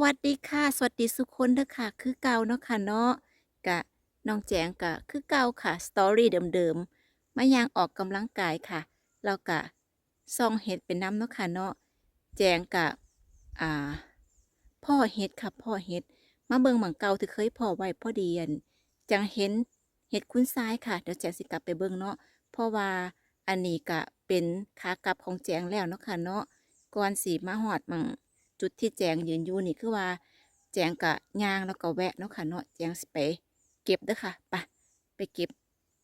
วัสดีค่ะ สวัสดีสุกคนเด้อค่ะ คือเก่าเนาะค่ะเนาะกะน้องแจงกะคือเก่าค่ะสตอรี่เดิมๆมาย่างออกกำลังกายค่ะแล้วกะส่องเห็ดเป็นน้ำเนาะค่ะเนาะแจงกะอ่าพ่อเห็ดค่ะพ่อเห็ดมาเบิ่งหมังเก่าที่เคยพ่อไว้พ่อเดีอันจังเห็นเห็ดคุ้นซ้ายค่ะเดี๋ยวแจงสิกลับไปเบิ่งเนาะเพราะว่าอันนี้กะเป็นขากลับของแจงแล้วเนาะค่ะเนาะก่อนสีมาหอดมัง จุดที่แจงยืนอยู่นี่คือว่า แจงกะยางแล้วก็แวะเนาะค่ะเนาะแจงสิไปเก็บเด้อค่ะไปไปเก็บ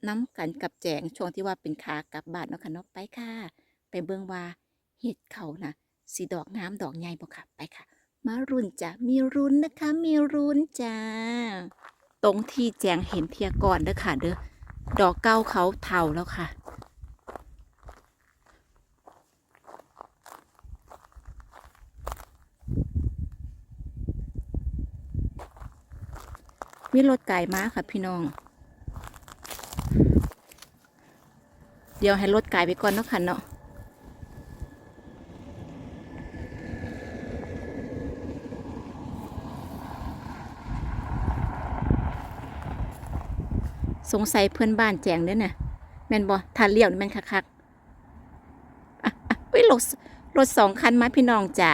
น้ำกันกับแจงช่วงที่ว่าเป็นขากลับบ้านเนาะค่ะเนาะไปค่ะ ไปเบิ่งว่าเห็ดเขานะสีดอกงามดอกใหญ่บ่ค่ะ ไปค่ะ มารุนจ้ะมีรุนนะคะ มีรุนจ้าตรงที่แจงเห็นเทียก่อนเด้อค่ะเด้อดอกเก้าเขาเทาแล้วค่ะ มีรถไก่มาค่ะพี่น้อง เดี๋ยวให้รถไก่ไปก่อนเนาะค่ะเนาะสงสัยเพื่อนบ้านแจงเด้อน่ะแม่นบ่ทานเลี้ยวนี่แม่นคักๆอะอะอุ้ยรถรถสองคันมาพี่น้องจ๋า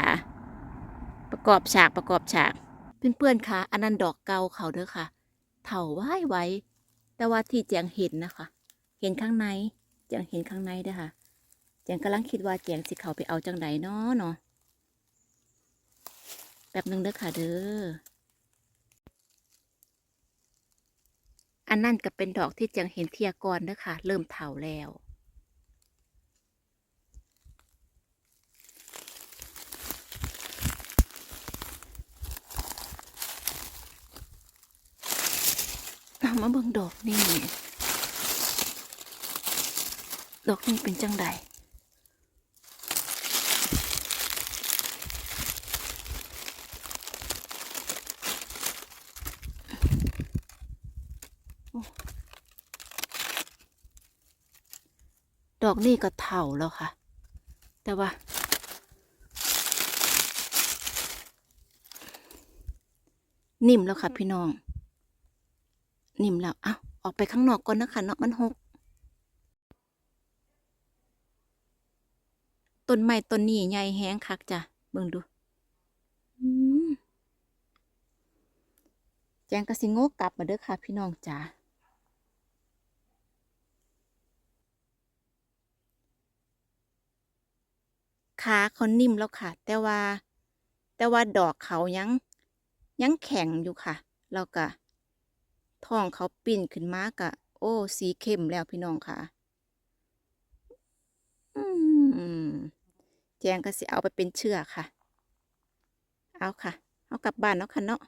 ประกอบฉากประกอบฉาก เพื่อนๆค่ะ อันนั้นดอกเกาเขาเด้อค่ะ เถาไว้ไว้ แต่ว่าที่แจงเห็นนะคะ เห็นข้างในแจงเห็นข้างในเด้อค่ะแจงกำลังคิดว่าแจงสิเขาไปเอาจังไดเนาะเนาะแป๊บหนึงเด้อค่ะเด้อ อันนั่นก็เป็นดอกที่แจงเห็นเทียก่อนเด้อค่ะ เริ่มเถาแล้ว มาเบิ่งดอกนี่ ดอกนี่เป็นจังใดโอ้ดอกนี่ก็เถ่าแล้วค่ะ แต่ว่า นิ่มแล้วค่ะพี่น้อง นิ่มแล้วเอาออกไปข้างนอกก่อนนะคะเนาะมันหกต้นไม้ต้นนี้ใหญ่แห้งคักจ้ะเบิ่งดูแจงกระสิงโงกกลับมาเด้อค่ะ พี่น้องจ๋าขาเขานิ่มแล้วค่ะ แต่ว่า แต่ว่าดอกเขายังยังแข็งอยู่ค่ะ แล้วก็ ท้องเขาปิ้นขึ้นมากะ โอ้ สีเข้มแล้วพี่น้องค่ะ อืมแจงก็สิเอาไปเป็นเชือกค่ะ เอาค่ะ เอากลับบ้านเนาะค่ะเนาะ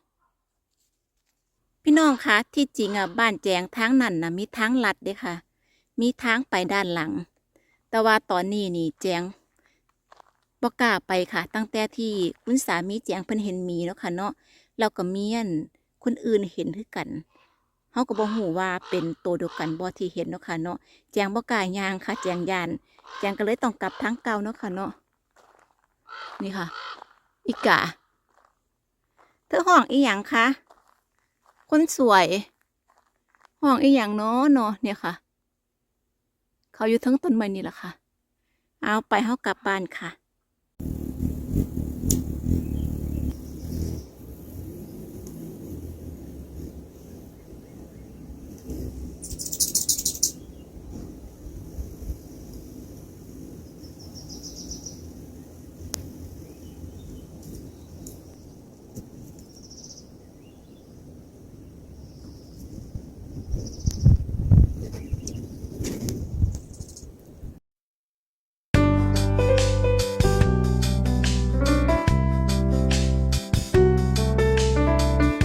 พี่น้องคะที่จริงอะบ้านแจงทางนั้นนะมีทางลัดเด้ค่ะ มีทางไปด้านหลัง แต่ว่าตอนนี้นี่แจงบ่กล้าไปค่ะ ตั้งแต่ที่คุณสามีแจงเพิ่นเห็นมีเนาะค่ะเนาะแล้วก็เมีอันคนอื่นเห็นคือกัน เฮาก็บ่ฮู้ว่าเป็นตัวเดียวกันบ่ที่เห็นเนาะค่ะเนาะแจงบ่กล้าย่างค่ะ แจงยาน แจงก็เลยต้องกลับทางเก่าเนาะค่ะเนาะนี่ค่ะ อีกาเธอห้องอีหยังคะคนสวย ห้องอีหยังเนาะเนาะเนี่ยค่ะ เขาอยู่ทั้งต้นไม้นี่แหละค่ะ เอาไปเฮากลับบ้านค่ะ